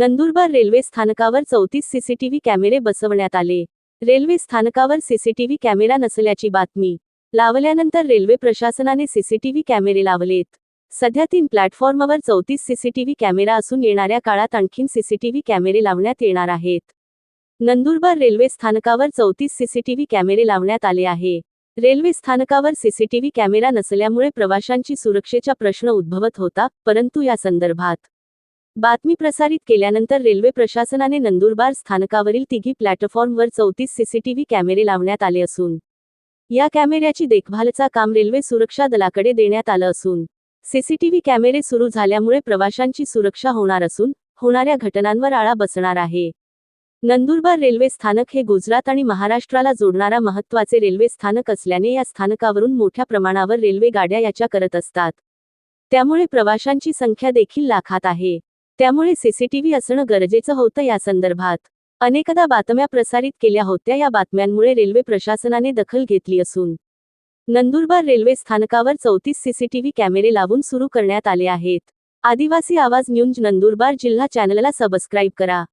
Nandurbar railway स्थानकावर चौतीस CCTV कॅमेरे बसवण्यात आले. रेल्वे स्थानकावर सीसीटीव्ही कॅमेरा नसल्याची बातमी. लावल्यानंतर रेल्वे प्रशासनाने सीसीटीव्ही कॅमेरे लावलेत. सध्या तीन प्लॅटफॉर्मवर चौतीस सीसीटीव्ही कॅमेरा असून येणाऱ्या काळात आणखीन सीसीटीव्ही कॅमेरे लावण्यात येणार आहेत. नंदुरबार रेल्वे स्थानकावर चौतीस सीसीटीव्ही कॅमेरे लावण्यात आले आहे. रेल्वे स्थानकावर सीसीटीव्ही कॅमेरा नसल्यामुळे प्रवाशांची सुरक्षेचा प्रश्न उद्भवत होता परंतु या संदर्भात बातमी प्रसारित केल्यानंतर रेल्वे प्रशासनाने नंदुरबार स्थानकावरील तिघी प्लॅटफॉर्मवर चौतीस सीसीटीव्ही कॅमेरे लावण्यात आले असून या कॅमेऱ्याची देखभालचा काम रेल्वे सुरक्षा दलाकडे देण्यात आलं असून सीसीटीव्ही कॅमेरे सुरू झाल्यामुळे प्रवाशांची सुरक्षा होणार असून होणाऱ्या घटनांवर आळा बसणार आहे. नंदुरबार रेल्वे स्थानक हे गुजरात आणि महाराष्ट्राला जोडणारा महत्त्वाचे रेल्वे स्थानक असल्याने या स्थानकावरून मोठ्या प्रमाणावर रेल्वे गाड्या याच्या करत असतात. त्यामुळे प्रवाशांची संख्या देखील लाखात आहे. त्यामुळे सीसीटीव्ही असणं गरजेचं होतं या संदर्भात. अनेकदा बातम्या प्रसारित केल्या होत्या या बातम्यांमुळे रेल्वे प्रशासनाने दखल घेतली असून. नंदुरबार रेल्वे स्थानकावर चौतीस सीसीटीव्ही कॅमेरे लावून सुरू करण्यात आले आहेत. आदिवासी आवाज न्यूज नंदुरबार जिल्हा चॅनलला सबस्क्राईब करा.